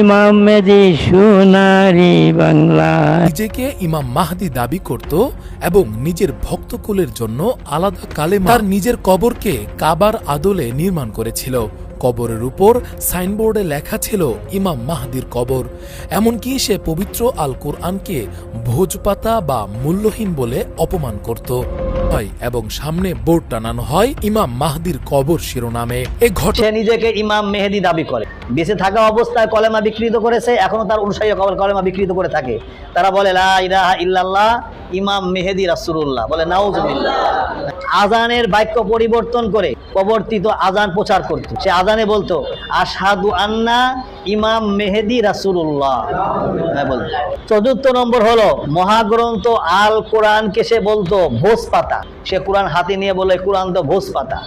ইমাম মেদি সোনারি বাংলা নিজেকে ইমাম মাহদি দাবি করত এবং নিজের ভক্তকুলের জন্য আলাদা কালেমা তার নিজের কবরকে কাবার আদলে নির্মাণ করেছিল। কবরের উপর সাইনবোর্ডে লেখা ছিল ইমাম মাহদির কবর। এমনকি সে পবিত্র আল কোরআনকে ভোজপাতা বা মূল্যহীন বলে অপমান করত। হয় এবং সামনে বোর্ড টানানো হয় ইমাম মাহদির কবর শিরোনামে। এ ঘটনা নিজেকে ইমাম মেহেদি দাবি করে। বেঁচে থাকা অবস্থায় কলেমা বিকৃত করেছে, এখনও তার অনুসারী কলেমা বিকৃত করে থাকে। তারা বলে, লা ইলাহা ইল্লাল্লাহ ইমাম মেহেদি রাসূলুল্লাহ বলে, নাউজুবিল্লাহ। আজানের বাক্য পরিবর্তন করে প্রবর্তিত আজান প্রচার করত। সে আজানে বলতো আসাদু আন্না ইমাম মেহেদি রাসূলুল্লাহ। হ্যাঁ বলতো। চতুর্থ নম্বর হলো, মহাগ্রন্থ আল কোরআনকে সে বলতো, ভোজ পাতা। সে কোরআন হাতে নিয়ে বলে, কোরআন তো ভোজ পাতা।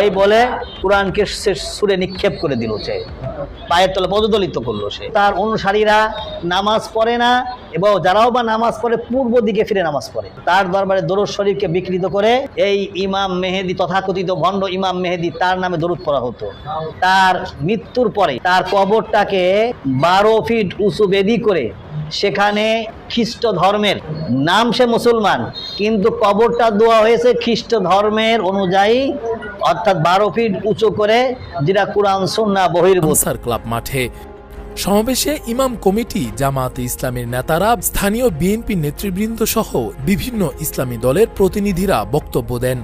এই বলে কোরআনকে সে সুরে নিক্ষেপ করে দিল সে। পায়ের তলে পদদলিত করল সে। তার অনুসারীরা নামাজ পড়ে না এবং যারাও বা নামাজ পড়ে, পূর্ব দিকে ফিরে নামাজ পড়ে। তার দরবারে দরুদ শরীফকে বিকৃত করে এই ইমাম মেহেদি, তথাকথিত ভণ্ড ইমাম মেহেদি, তার নামে দরুদ পড়া হতো। তার মৃত্যুর পরে তার কবরটাকে বারো ফিট উঁচু বেদি করে সেখানে খ্রিস্ট ধর্মের, নাম সে মুসলমান, কিন্তু কবরটা দেওয়া হয়েছে খ্রিস্ট ধর্মের অনুযায়ী, অর্থাৎ বারো ফিট উঁচু করে, যেটা কোরআন সন্না বহির্ভূত। ক্লাব মাঠে সমাবেশে ইমাম কমিটি, জামায়াতে ইসলামের নেতারা, স্থানীয় বিএনপি নেতৃবৃন্দ সহ বিভিন্ন ইসলামী দলের প্রতিনিধিরা বক্তব্য দেন।